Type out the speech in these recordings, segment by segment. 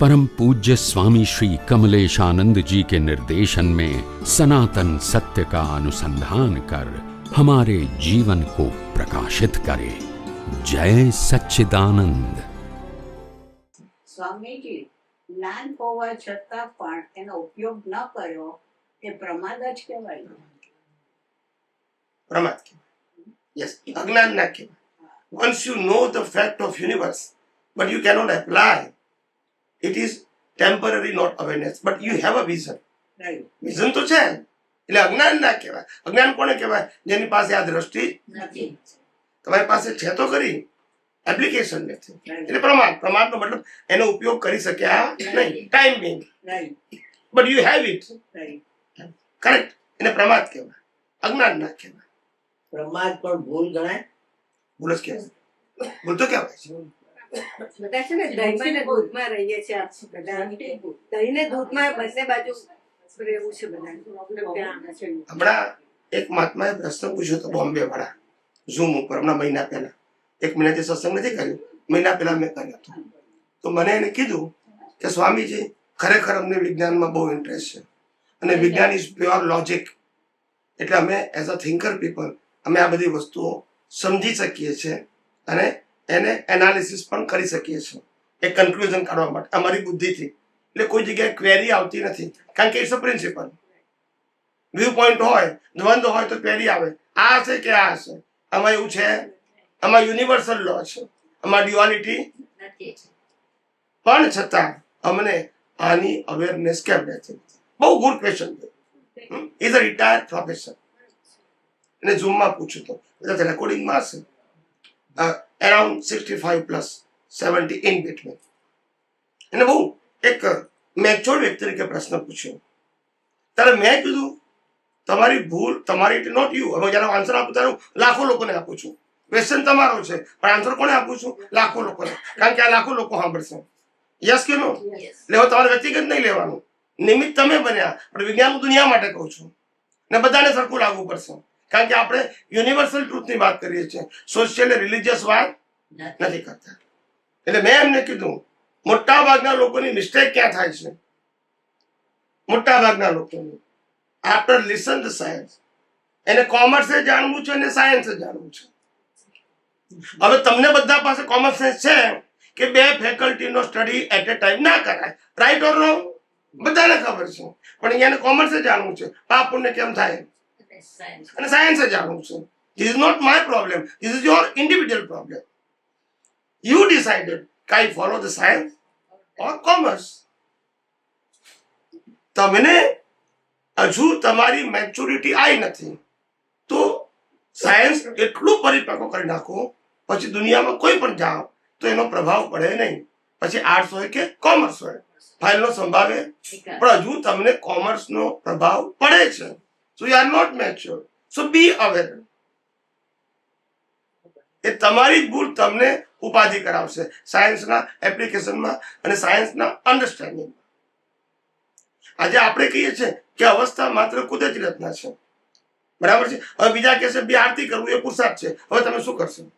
परम पूज्य स्वामी श्री कमलेश आनंद जी के निर्देशन में सनातन सत्य का अनुसंधान कर हमारे जीवन को प्रकाशित करे जय सच्चिदानंद સ્વામીજી જ્ઞાન હોવા છતાં પણ એનો ઉપયોગ ન કર્યો એ પ્રમાદ જ કહેવાય પ્રમાદ કહેવાય યસ અજ્ઞાન ના કહેવાય once you know the fact of universe but you cannot apply it is temporary not awareness but you have a vision vision તો છે. એટલે અજ્ઞાન ના કહેવાય. અજ્ઞાન કોને કહેવાય? જેની પાસે આ દ્રષ્ટિ તમારી પાસે છે તો ખરી. એપ્લિકેશન નથી એટલે પ્રમાણ. પ્રમાણનો મતલબ એનો ઉપયોગ કરી શક્યા નહીં. Time being but you have it correct એને પ્રમાદ કહેવાય. અજ્ઞાન ના કહેવાય. પ્રમાદ પણ ભૂલ ગણાય. ભૂલ જ કહેવાય. ભૂલ તો કહેવાય બધા છે ને દહીં ને દૂધમાં રહીએ છીએ બધા. દહીં ને દૂધમાં બંને બાજુ રહેવું છે બધા. હમણાં એક મહાત્માએ પ્રશ્ન પૂછ્યો હતો બોમ્બે વાળા ઝૂમ ઉપર હમણાં મહિના પહેલા. એક મહિનાથી સત્સંગ નથી કર્યો મહિના પહેલા મેં કર્યો હતો. તો મને એને કીધું કે સ્વામીજી ખરેખર અમને વિજ્ઞાનમાં બહુ ઇન્ટરેસ્ટ છે. અને વિજ્ઞાન ઇઝ પ્યોર લોજિક એટલે અમે એઝ અ થિંકર પીપલ અમે આ બધી વસ્તુઓ સમજી શકીએ છીએ અને એને એનાલિસિસ પણ કરી શકીએ છીએ. એક કન્ક્લુઝન કાઢવા માટે. અમારી બુદ્ધિથી. એટલે કોઈ જગ્યાએ ક્વેરી આવતી નથી. કારણ કે it's a principle view point હોય દ્વંદ હોય તો ક્વેરી આવે. આ હશે કે આ હશે? આમાં એવું છે? આમાં યુનિવર્સલ લો છે. આમાં ડ્યુઆલિટી પણ છતાં અમને આની અવેરનેસ કેમ નથી બહુ good question is a retired professor એને ઝૂમમાં પૂછ્યું તો. રેકોર્ડિંગમાં હશે. Around sixty plus plus seventy in between એને બહુ એક મેચ્યોર વ્યક્તિ તરીકે પ્રશ્ન પૂછ્યો. ત્યારે મેં કીધું તમારી ભૂલ તમારી ઇટ નોટ યુ હવે જ્યારે આન્સર આપું ત્યારે લાખો લોકોને આપું છું. ક્વેશ્ચન તમારો છે પણ આન્સર કોને આપું છું? લાખો લોકોને. કારણ કે આ લાખો લોકો સાંભળશે. યસ કે નો લેવો તમારે વ્યક્તિગત નહીં લેવાનું. નિમિત્ત તમે બન્યા. પણ વિજ્ઞાન દુનિયા માટે કહું છું. ને બધાને સરખું લાગવું પડશે. કારણ કે આપણે યુનિવર્સલ ટ્રુથની વાત કરીએ છીએ. સોશિયલ રિલિજિયસ વાત નથી. કરતા. એટલે મેં એમને કીધું મોટા ભાગના લોકોની મિસ્ટેક ક્યાં થાય છે? મોટા ભાગના લોકોની. આફ્ટર લિસન ધ સાયન્સ એને કોમર્સે જાણવું છે અને સાયન્સે જાણવું છે. હવે તમને બધા પાસે કોમન સેન્સ છે કે બે ફેકલ્ટીનો સ્ટડી એટ એ ટાઈમ ના કરાય. રાઈટ ઓર રોંગ બધાને ખબર છે. પણ અહીંયાને કોમર્સે જાણવું છે. પાપ પુણ્ય કેમ થાય? અને સાયન્સે જાણવું છું. This is not my problem this is your individual problem you decided કાઈ follow the science or commerce તમને હજુ તમારી મેચ્યોરિટી આવી નથી. તો સાયન્સ એટલું પરિપક્વ કરી નાખો પછી દુનિયામાં કોઈ પણ જાઓ તો એનો પ્રભાવ પડે નહીં. પછી આર્ટ્સ હોય કે કોમર્સ હોય. ફાઇલનો સંભાવે પણ હજુ તમને કોમર્સનો પ્રભાવ પડે છે. So you are not mature so be aware એ તમારી ભૂલ તમને ઉપાધિ કરાવશે. સાયન્સના એપ્લિકેશનમાં અને સાયન્સના અન્ડરસ્ટેન્ડિંગમાં આજે આપણે કહીએ છીએ કે અવસ્થા માત્ર કુદરતી રચના છે. બરાબર છે? હવે બીજા કહેશે બે આરતી કરવું એ પુરસાદ છે. હવે તમે શું કરશો?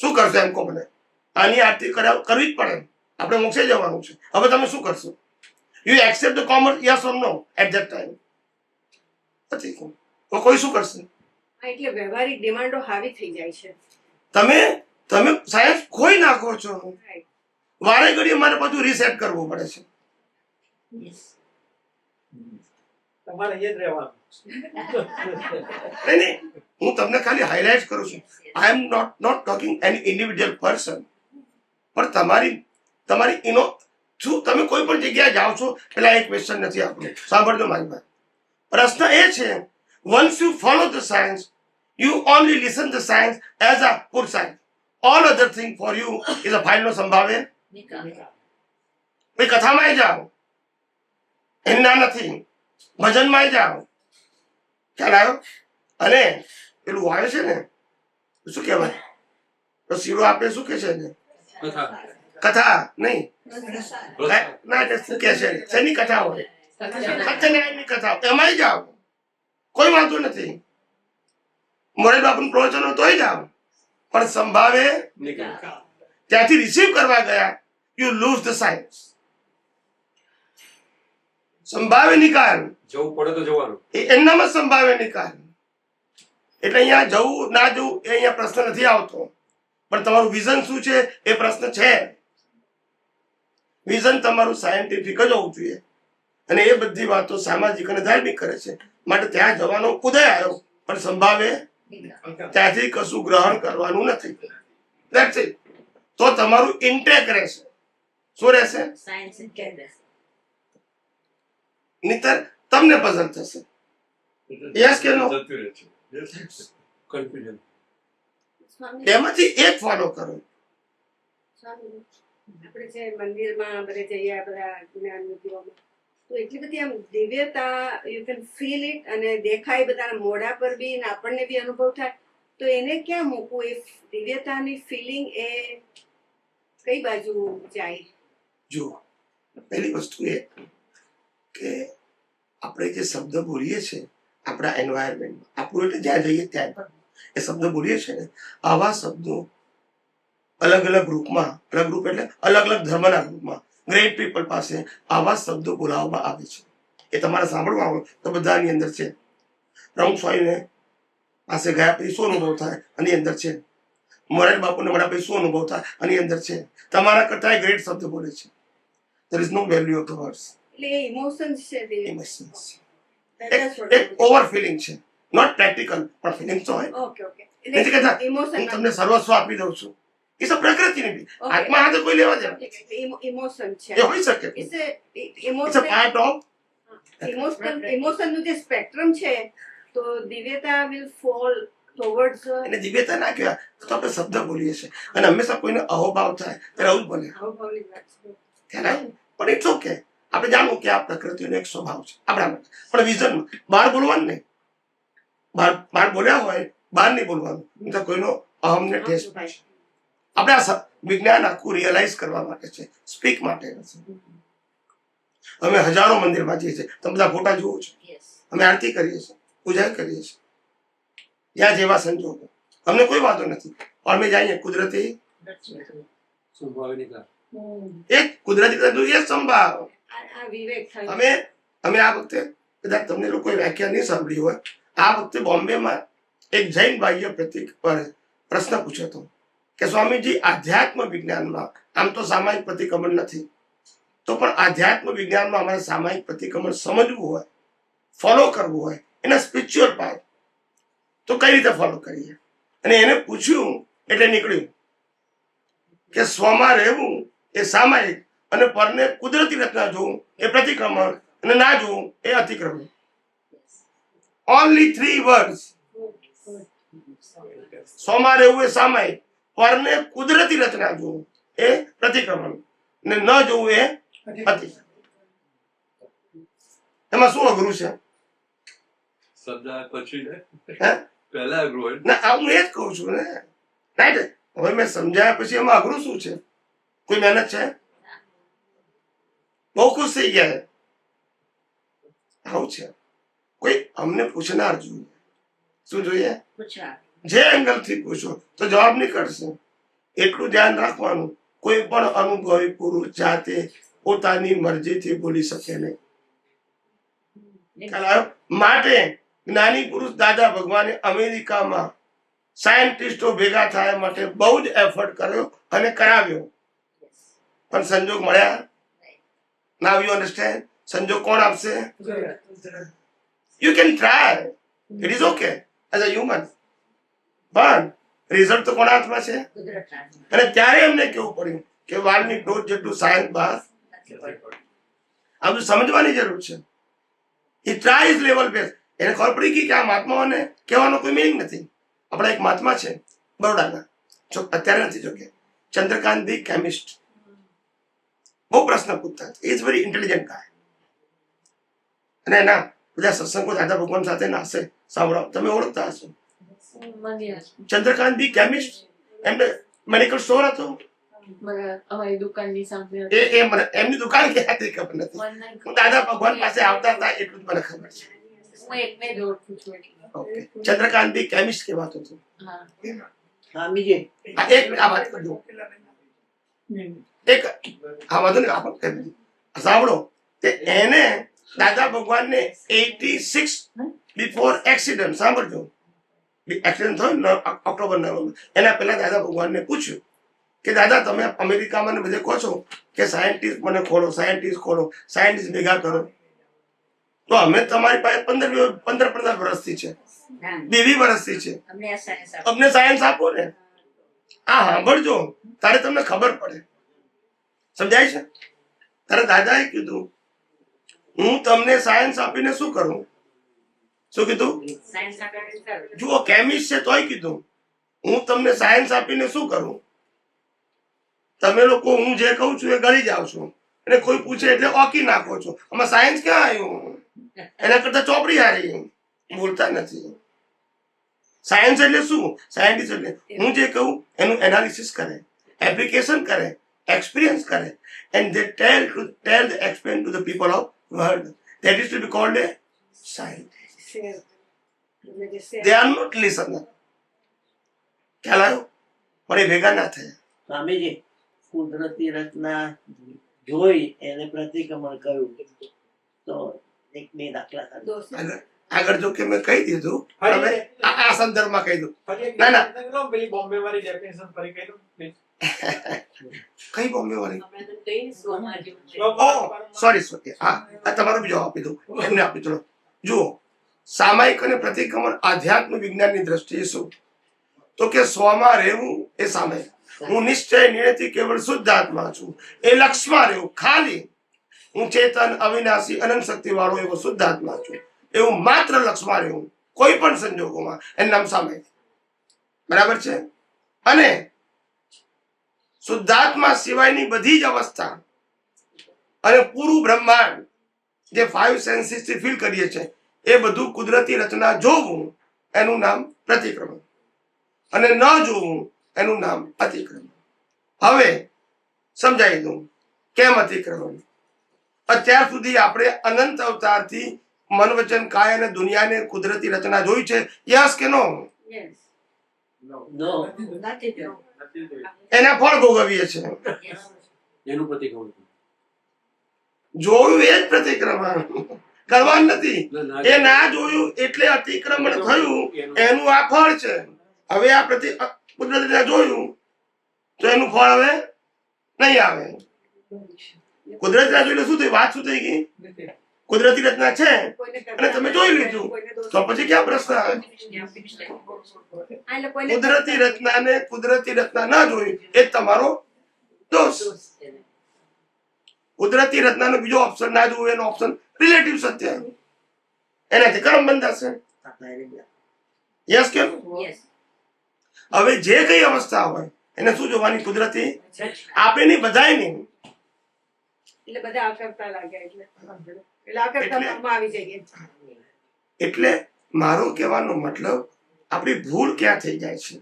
શું કરશો એમ કહો મને? આની આરતી કરવી જ પડે. આપણે મોક્ષે જવાનું છે. હવે તમે શું કરશો? You accept the commerce yes or no at that time નથી તો કોઈ શું કરશે? એટલે વ્યવહારિક ડિમાન્ડો હાવી થઈ જાય છે. તમે તમે સાહેબ ખોઈ નાખો છો. વારે ઘડીએ મારે બધું રીસેટ કરવું પડે છે. તમારે એ જ રહેવાનું. નહીં હું તમને ખાલી હાઇલાઇટ કરું છું. I am not not talking any individual person પણ તમારી તમારી ઇનો શું તમે કોઈ પણ જગ્યાએ જાઓ છો પેલા એક ક્વેશ્ચન નથી આપણું સાંભળજો મારી વાત. પ્રશ્ન એ છે once you follow the science you only listen the science as a pure science all other thing for you is a file નો સંભાવે. પછી કથામાં જાઓ. એમના નથી. ભજનમાં જાઓ. ખ્યાલ આવ્યો? અને પેલું આવે છે ને શું કહેવાય? તો શીરો આપે શું કે છે? ને કથા નહીં. ના એટલે શું કે છે? શેની કથા હોય? સત્યનારાયણની કથા. એમાંય જાઓ. કોઈ વાંધો નથી. મોરેલ બાપુનું પ્રવચન તોય જાઓ. પણ સંભાવે ત્યાંથી રિસીવ કરવા ગયા યુ લૂઝ ધ સાયન્સ સંભાવે નિકાલ. જવું પડે તો જવાનું. એ એમનામાં સંભાવે નિકાલ. એટલે અહીંયા જવું ના જવું એ અહીંયા પ્રશ્ન નથી આવતો. પણ તમારું વિઝન શું છે? એ પ્રશ્ન છે. વિઝન તમારું સાયન્ટિફિક જ હોવું જોઈએ. અને એ બધી વાતો સામાજિક અને ધાર્મિક કરે છે. માટે ત્યાં જવાનો ઉદય આવ્યો પણ સંભાવે ત્યાંથી કશું ગ્રહણ કરવાનું નથી. તો તમારું ઇન્ટેક રહેશે. શું રહેશે? નહીતર તમને પસંદ થશે. યસ કે સ્વામી. એમાંથી એક ફોલો કરો. આપણે જે મંદિરમાં આપણે જઈએ આપણા જ્ઞાન વિધિઓમાં તો એટલી બધી આમ દિવ્યતા યુ કેન ફીલ ઇટ અને દેખાય બધાના મોઢા પર બી ને આપણને બી અનુભવ થાય. તો એને ક્યાં મૂકવું? એ દિવ્યતાની ફિલિંગ એ કઈ બાજુ જાય? જુઓ, પહેલી વસ્તુ એ કે આપણે જે શબ્દ બોલીએ છીએ આપણા એન્વાયરમેન્ટમાં આપણું એટલે જ્યાં જઈએ ત્યાં પણ. એ શબ્દ બોલીએ છીએ ને, આવા શબ્દો અલગ અલગ રૂપમાં, અલગ રૂપ એટલે અલગ અલગ ધર્મના ગ્રુપમાં ગ્રેટ પીપલ પાસે આવા શબ્દો બોલાવવામાં આવે છે. એ તમારે સાંભળવા હોય તો બધાની અંદર છે. રંગ સ્વામીને પાસે ગયા પછી શું અનુભવ થાય? આની અંદર છે. મોરારી બાપુને મળ્યા પછી શું અનુભવ થાય? આની અંદર છે. તમારા કરતા ગ્રેટ શબ્દ બોલે છે. There is no value of the words. Emotions છે એક ઓવર ફિલિંગ છે. નોટ પ્રેક્ટિકલ પણ ફિલિંગ તો હોય. ઓકે ઓકે કહેતા તમને સર્વસ્વ આપી દઉં છું. એ તો પ્રકૃતિની આત્મા હાથે કોઈ લેવા દેવા ઇમોશન છે. એ હોઈ શકે. It's it's emotion part of emotion ઇમોશનનું જે સ્પેક્ટ્રમ છે તો દિવ્યતા વિલ ફોલ ટુવર્ડ્સ એને દિવ્યતા ના કહેવાય તો આપણે શબ્દ બોલીએ છીએ. અને હંમેશા કોઈને અહોભાવ થાય ત્યારે આવું બને બોલે. હાવભાવની વાત? પણ ઇટ્સ ઓકે આપણે જાણવું કે આ પ્રકૃતિનો એક સ્વભાવ છે આપણા પણ વિઝનમાં બહાર બોલવાનું નહીં. બહાર બહાર બોલ્યા હોય બહાર નહીં બોલવાનું. તો કોઈનો અહમને ઠેસ પહોંચે. આપણે આ વિજ્ઞાન આખું રિયલાઇઝ કરવા માટે છે. સ્પીક માટે નથી. અમે હજારો મંદિરમાં જઈએ છીએ. તમે બધા ફોટા જુઓ છો. અમે આરતી કરીએ છીએ. પૂજા કરીએ છીએ. જ્યાં જેવા સંજોગો. અમને કોઈ વાંધો નથી. અમે જઈએ કુદરતી એક કુદરતી એ સંભાવ અમે અમે આ વખતે કદાચ તમને લોકોએ વ્યાખ્યા નહીં સાંભળી હોય. આ વખતે બોમ્બેમાં એક જૈન બાહ્ય પ્રતિક પર પ્રશ્ન પૂછ્યો હતો. કે સ્વામીજી આધ્યાત્મ વિજ્ઞાનમાં આમ તો સામાયિક પ્રતિક્રમણ નથી. તો પણ આધ્યાત્મ વિજ્ઞાનમાં અમારે સામાયિક પ્રતિક્રમણ સમજવું હોય ફોલો કરવું હોય એના સ્પિરિચ્યુઅલ પાર્ટ તો કઈ રીતે ફોલો કરીએ? અને એને પૂછ્યું એટલે નીકળ્યું કે સ્વમાં રહેવું એ સામાયિક અને પરને કુદરતી રચના જોવું એ પ્રતિક્રમણ અને ના જોવું એ અતિક્રમણ. ઓનલી થ્રી વર્ડ્સ સોમાં રહેવું એ સામાયિક. પરને કુદરતી રચના જોવું એ પ્રતિક્રમણ. ને ન જોવું એ અતિ એમાં શું અઘરું છે? શબ્દ પછી પહેલા અઘરું ના હું એ જ કહું છું ને. રાઈટ હવે મેં સમજાયા પછી એમાં અઘરું શું છે? કોઈ મહેનત છે? બહુ ખુશ થઈ ગયા. આવું છે. કોઈ અમને પૂછનાર જોઈએ શું જોઈએ? જે એંગલથી પૂછો તો જવાબ નીકળશે એટલું ધ્યાન રાખવાનું. કોઈ પણ અનુભવી પુરુષ જાતે પોતાની મરજીથી બોલી શકે નહીં. માટે જ્ઞાની પુરુષ દાદા ભગવાને અમેરિકામાં સાયન્ટિસ્ટો ભેગા થયા માટે બહુ જ એફર્ટ કર્યો અને કરાવ્યો. પણ સંજોગ મળ્યા? નાવ યુ અન્ડરસ્ટેન્ડ સંજોગ કોણ આપશે? You can try it is okay as a human પણ રિઝલ્ટ તો કોના હાથમાં છે? અને ત્યારે એમને કેવું પડ્યું કે વાળની ડોઝ જેટલું સાયન્સ બહાર આ બધું સમજવાની જરૂર છે. એ ટ્રાય લેવલ બેઝ એને ખબર પડી ગઈ કે આ મહાત્માઓને કહેવાનો કોઈ મિનિંગ નથી. આપણા એક મહાત્મા છે બરોડાના. જો અત્યારે નથી જોકે. ચંદ્રકાંત ધી કેમિસ્ટ બહુ પ્રશ્ન પૂછતા ઇઝ વેરી ઇન્ટેલિજન્ટ ગાય અને એના બધા સત્સંગો દાદા ભગવાન સાથે નાશે સાંભળો. તમે ઓળખતા હશો. ચંદ્રકાંત બી કેમિસ્ટ એમને મેડિકલ સ્ટોર હતો અમારી દુકાનની સામે એ એ મને એમની દુકાન ક્યાં હતી ખબર નથી. હું દાદા ભગવાન પાસે આવતા હતા એટલું જ મને ખબર છે. હું એકને જ ઓળખું છું ઓકે ચંદ્રકાંત બી કેમિસ્ટ કહેવાતો હતો. હા. સ્વામીજી આ એક આ વાત કરજો. એક આ વાંધો નહીં આપણે સાંભળો તે એને દાદા ભગવાનને 86 બિફોર એક્સિડન્ટ સાંભળજો. એક્સિડન્ટ થયો ને ઓક્ટોબર નવેમ્બર એના પહેલા દાદા ભગવાનને પૂછ્યું કે દાદા તમે અમેરિકામાં ને બધે કહો છો કે સાયન્ટિસ્ટ મને ખોલો સાયન્ટિસ્ટ ખોલો સાયન્ટિસ્ટ ભેગા કરો. તો અમે તમારી પાસે પંદર પંદર પંદર વર્ષથી છે. બેવી વર્ષથી છે. અમને સાયન્સ આપો. અમને સાયન્સ આપો ને. આ સાંભળજો તારે તમને ખબર પડે. સમજાય છે? તારે દાદાએ કીધું હું તમને સાયન્સ આપીને શું કરું? શું કીધું? જુઓ કેમિસ્ટ છે તોય કીધું. હું તમને સાયન્સ આપીને શું કરું? તમે લોકો, હું જે કહું છું એ ગળી જાવ છું. અને કોઈ પૂછે એટલે ઓકી નાખો છો. આમાં સાયન્સ ક્યાં આવ્યું? એના કરતા ચોપડી હારી. બોલતા નથી. સાયન્સ એટલે શું? સાયન્ટિસ્ટ એટલે હું જે કહું, એનું એનાલિસિસ કરે એપ્લિકેશન કરે એક્સપિરિયન્સ કરે. And they tell to, tell the explain to the people of world. That is to be called a scientist. They are not listener ખ્યાલ આવ્યો પણ એ ભેગા ના થયા સ્વામીજી કુદરતી રચના જોઈ એને પ્રતિક્રમણ કર્યું. તો એક બે દાખલા આગળ જો કે મેં કહી દીધું હવે આ સંદર્ભમાં કહી દઉં. ના, ના. પેલી બોમ્બે વાળી ડેફિનેશન ફરી કહી દઉં કઈ બોમ્બે વાળી? સોરી સોરી હા આ તમારો બીજો આપી દઉં. એમને આપી ચલો. જુઓ. સામાયિક અને પ્રતિક્રમણ આધ્યાત્મ વિજ્ઞાનની દ્રષ્ટિએ શું? તો કે સ્વમાં રહેવું એ સામાયિક. હું નિશ્ચય, નિયતિ કેવળ શુદ્ધ આત્મા છું. એ લક્ષમાં રહેવું. ખાલી હું ચેતન, અવિનાશી, અનંત શક્તિ વાળો એવો શુદ્ધ આત્મા છું. એવું માત્ર લક્ષમાં રહેવું. કોઈ પણ સંજોગોમાં. એનું નામ સામાયિક. બરાબર છે? અને શુદ્ધાત્મા સિવાયની બધી જ અવસ્થા અને પૂરું બ્રહ્માંડ જે ફાઈવ સેન્સીસથી ફીલ કરીએ છીએ એ બધું કુદરતી રચના જોવું એનું નામ પ્રતિક્રમણ. અને ન જોવું એનું નામ અતિક્રમણ. હવે સમજાવી દઉં કેમ અતિક્રમણ? અત્યાર સુધી આપણે અનંત અવતારથી મન વચન કાય અને દુનિયાને કુદરતી રચના જોઈ છે. યસ કે નો. એના ફળ ભોગવીએ પ્રતિક્રમણ. જોયું એ જ પ્રતિક્રમણ. કરવાનું નથી. એ ના જોયું એટલે અતિક્રમણ થયું. એનું- આ ફળ છે. હવે આ પ્રતિ કુદરતી રીતે જોયું તો એનું ફળ હવે નહીં આવે. કુદરતી ના જોઈને શું થયું? વાત શું થઈ ગઈ? કુદરતી રચના છે. અને તમે જોઈ લીધું. તો પછી ક્યાં પ્રશ્ન આવે? રચના ને કુદરતી રચના ના જોઈ એ તમારો દોષ. કુદરતી રચનાનો બીજો ઓપ્શન ના જોવું એનો ઓપ્શન રિલેટિવ સત્ય એનાથી કર્મ બંધાશે. યસ કેમ હવે જે કઈ અવસ્થા હોય એને શું જોવાની કુદરતી? આપે નહીં બધાય નહીં. એટલે બધા આકર્ષતા લાગ્યા એટલે એટલે આકર્ષતા આવી જઈએ એટલે મારો કહેવાનો મતલબ આપણી ભૂલ ક્યાં થઈ જાય છે?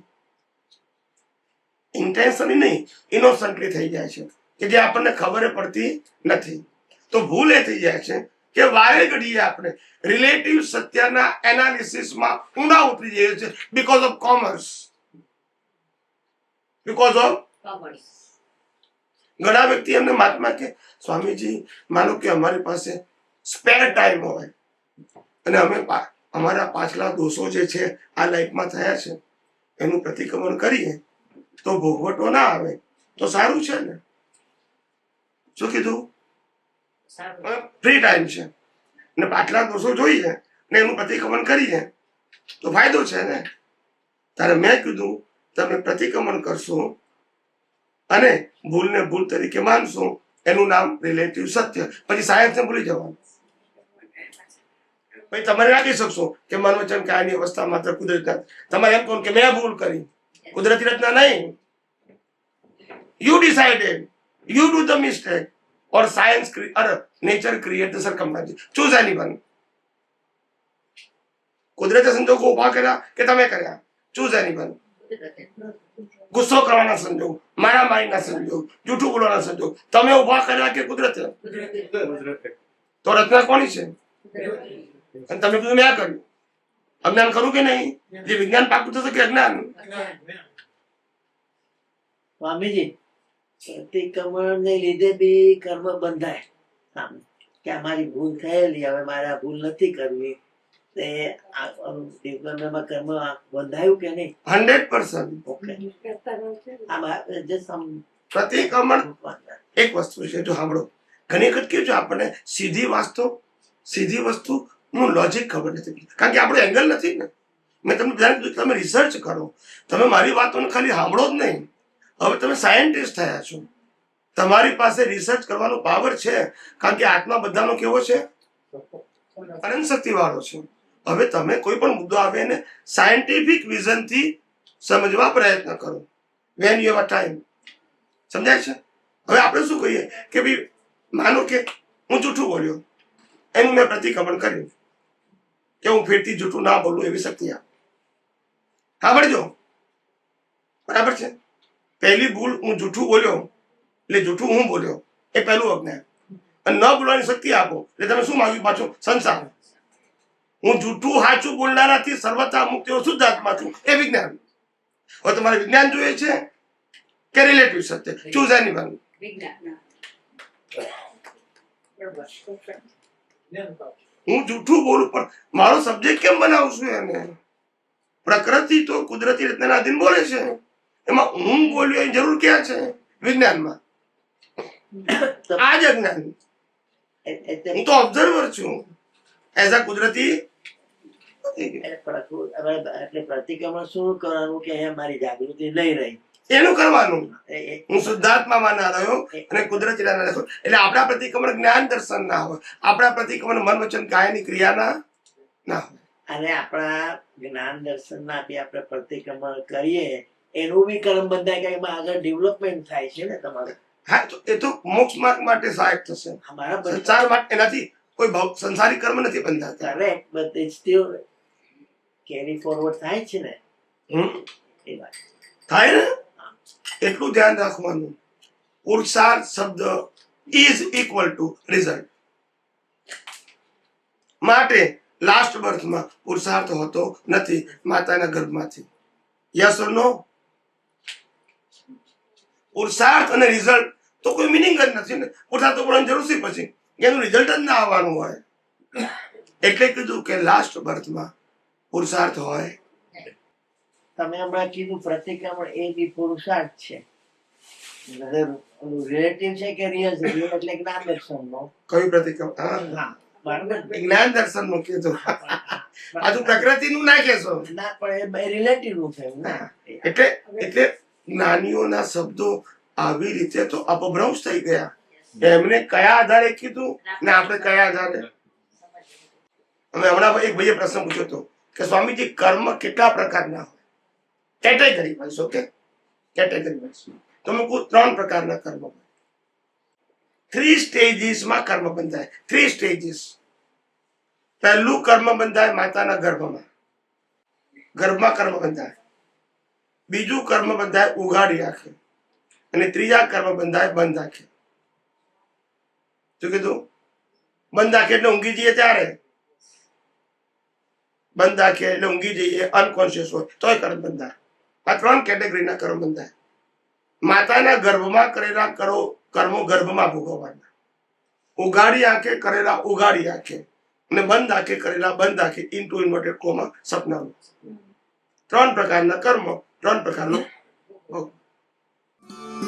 ઇન્ટેન્શનલી નહીં ઇનોસન્ટલી થઈ જાય છે. કે જે આપણને ખબર પડતી નથી. તો ભૂલ એ થઈ જાય છે કે વારે ઘડીએ આપણે રિલેટિવ સત્યના એનાલિસિસમાં ઊંડા ઉતરી જઈએ છીએ because of commerce because of ઘણા વ્યક્તિ એમને મહાત્મા કે સ્વામીજી માનો કે અમારી પાસે સ્પેર ટાઈમ હોય અને અમે અમારા પાછલા દોષો જે છે આ લાઈફમાં થયા છે એનું પ્રતિક્રમણ કરીએ તો ભોગવટો ના આવે. તો સારું છે ને? શું કીધું. ફ્રી ટાઈમ છે. ને પાછલા દોષો જોઈએ ને એનું પ્રતિક્રમણ કરીએ. તો ફાયદો છે ને? ત્યારે મેં કીધું, તમે પ્રતિક્રમણ કરશો અને ભૂલને ભૂલ તરીકે માનશો. એનું નામ રિલેટિવ સત્ય. પછી સાયન્સને ભૂલી જવાનું. પછી તમારે ના કહી શકશો કે મન વચન કાયની અવસ્થા માત્ર કુદરત તમારે એમ કહો કે મેં ભૂલ કરી. કુદરતી રચના નહીં. You decided you do the mistake or science cre- or nature create the circumstances. choose anyone કુદરતે સંજોગો ઊભા કર્યા કે તમે કર્યા choose anyone ગુસ્સો કરવાના સંજોગ મારામારીના સંજોગ જૂઠું બોલવાના સંજોગ તમે ઊભા કર્યા કે કુદરતે તો રચના કોની છે અને તમે કીધું મેં કર્યું અજ્ઞાન કરું કે નહીં જે વિજ્ઞાન પાકું થશે કે અજ્ઞાન સ્વામીજી પ્રતિક્રમણ ને લીધે બી કર્મ બંધાય. સામે કે આ મારી ભૂલ થયેલી હવે મારે આ ભૂલ નથી કરવી. તે આ કર્મ બંધાયું કે નહીં? Hundred percent okay. આમાં just some પ્રતિક્રમણ એક વસ્તુ છે જો સાંભળો. ઘણી વખત કેવું છે આપણને સીધી વાસ્તુ સીધી વસ્તુ નું લોજિક ખબર નથી. કારણ કે આપણું એંગલ નથી ને. મેં તમને બધાને તમે રિસર્ચ કરો. તમે મારી વાતોને ખાલી સાંભળો જ નહીં. હવે તમે સાયન્ટિસ્ટ થયા છો. તમારી પાસે રિસર્ચ કરવાનો પાવર છે, કારણ કે આત્મા બધાનો કેવો છે? અનંત શક્તિવાળો છે. હવે તમે કોઈ પણ મુદ્દો આવે એને સાયન્ટિફિક વિઝનથી સમજવા પ્રયત્ન કરો. વેન યુ અ ટાઈમ સમજાય છે? હવે આપણે શું કહીએ? કે ભાઈ, માનો કે હું જૂઠું બોલ્યો. એનું મેં પ્રતિક્રમણ કર્યું. કે હું ફેરથી જૂઠું ના બોલું એવી શક્તિ આપ. સાંભળજો. બરાબર છે? પહેલી ભૂલ હું જૂઠું બોલ્યો એટલે જૂઠું હું બોલ્યો એ પહેલું અજ્ઞાન. અને ન બોલવાની શક્તિ આપો એટલે તમે શું માગ્યું પાછું? સંસાર. હું જૂઠું સાચું બોલનારાથી સર્વતા મુક્તિ શુદ્ધ આત્મા છું એ વિજ્ઞાન. હવે તમારે વિજ્ઞાન જોઈએ છે કે રિલેટિવ સત્ય? ચૂઝ એની પ્રાપ્ત. હું જૂઠું બોલું પણ મારો સબ્જેક્ટ કેમ બનાવું છું એને? પ્રકૃતિ તો કુદરતી રીતના આધીન બોલે છે. એમાં ઊંઘ બોલવી એની જરૂર ક્યાં છે? વિજ્ઞાનમાં. આ જ અજ્ઞાન. હું તો ઓબ્ઝર્વર છું. એઝ અ કુદરતી એટલે પ્રકૃ- હવે એટલે પ્રતિક્રમણ શું કરવાનું કે અહીંયા મારી જાગૃતિ નહીં રહી? એનું કરવાનું. એ- એ- હું શુદ્ધાત્મામાં ના રહ્યો અને કુદરતી ના રહ્યો. એટલે આપણા પ્રતિક્રમણ જ્ઞાન દર્શન ના હોય. આપણા પ્રતિક્રમણ મન વચન કાયની ક્રિયાના ના હોય. અને આપણા જ્ઞાન દર્શન ના બી આપણે પ્રતિક્રમણ કરીએ એનું બી કર્મ બંધાય કે એમાં આગળ ડેવલપમેન્ટ થાય છે ને તમારું? હા તો એ તો મોક્ષ માર્ગ માટે સહાયક થશે. અમારા સંસાર માટે એનાથી કોઈ સંસારી કર્મ નથી બંધાતા. Correct but it still carry forward થાય છે ને? હમ. એ વાત. થાય ને? એટલું ધ્યાન રાખવાનું. પુરુષાર્થ શબ્દ ઇઝ ઇક્વલ ટુ રિઝલ્ટ માટે લાસ્ટ બર્થમાં પુરુષાર્થ હોતો નથી માતાના ગર્ભમાંથી. યસ ઓર નો પુરુષાર્થ અને રિઝલ્ટ તો કોઈ મિનિંગ જ નથી ને. પુરુષાર્થ તો જરૂર છે પછી. એનું રિઝલ્ટ જ ના આવવાનું હોય. એટલે કીધું કે લાસ્ટ બર્થમાં પુરુષાર્થ હોય. તમે હમણાં કીધું પ્રતિક્રમણ એ બી પુરુષાર્થ છે. રિલેટિવ છે કે રિયલ છે? એટલે જ્ઞાન દર્શન નો કયું પ્રતિક્રમ હા. જ્ઞાન દર્શનનું કીધું આ તું પ્રકૃતિ નું ના કેશો ના પણ એ રિલેટિવનું થયું એટલે એટલે જ્ઞાનીઓના શબ્દો આવી રીતે તો અપભ્રંશ થઈ ગયા. એમને કયા આધારે કીધું ને આપણે કયા આધારે? અમે હમણાં એક ભાઈએ પ્રશ્ન પૂછ્યો હતો કે સ્વામીજી, કર્મ કેટલા પ્રકારના હોય? Category wise, okay? Category wise. તો મેં કહું ત્રણ પ્રકારના કર્મ હોય. થ્રી સ્ટેજીસમાં કર્મ બંધાય. થ્રી સ્ટેજીસ પહેલું કર્મ બંધાય માતાના ગર્ભમાં. ગર્ભમાં કર્મ બંધાય. બીજું કર્મ બંધાય ઉઘાડી રાખે. અને ત્રીજા કર્મ બંધાય બંધ રાખે. શું કીધું? બંધ રાખે એટલે ઊંઘી જઈએ ત્યારે? બંધ રાખે એટલે ઊંઘી જઈએ અનકોન્શિયસ હોય, તોય કર્મ બંધાય આ ત્રણ કેટેગરીના કર્મ બંધાય માતાના ગર્ભમાં કરેલા કરો, કર્મો ગર્ભમાં ભોગવવાના. ઉઘાડી આંખે કરેલા ઉઘાડી આંખે. અને બંધ આંખે કરેલા બંધ આંખે ઇન ટુ ઇન્વર્ટેડ કોમાં સપનામાં. ત્રણ પ્રકારના કર્મ. Ron, pues, ¿no?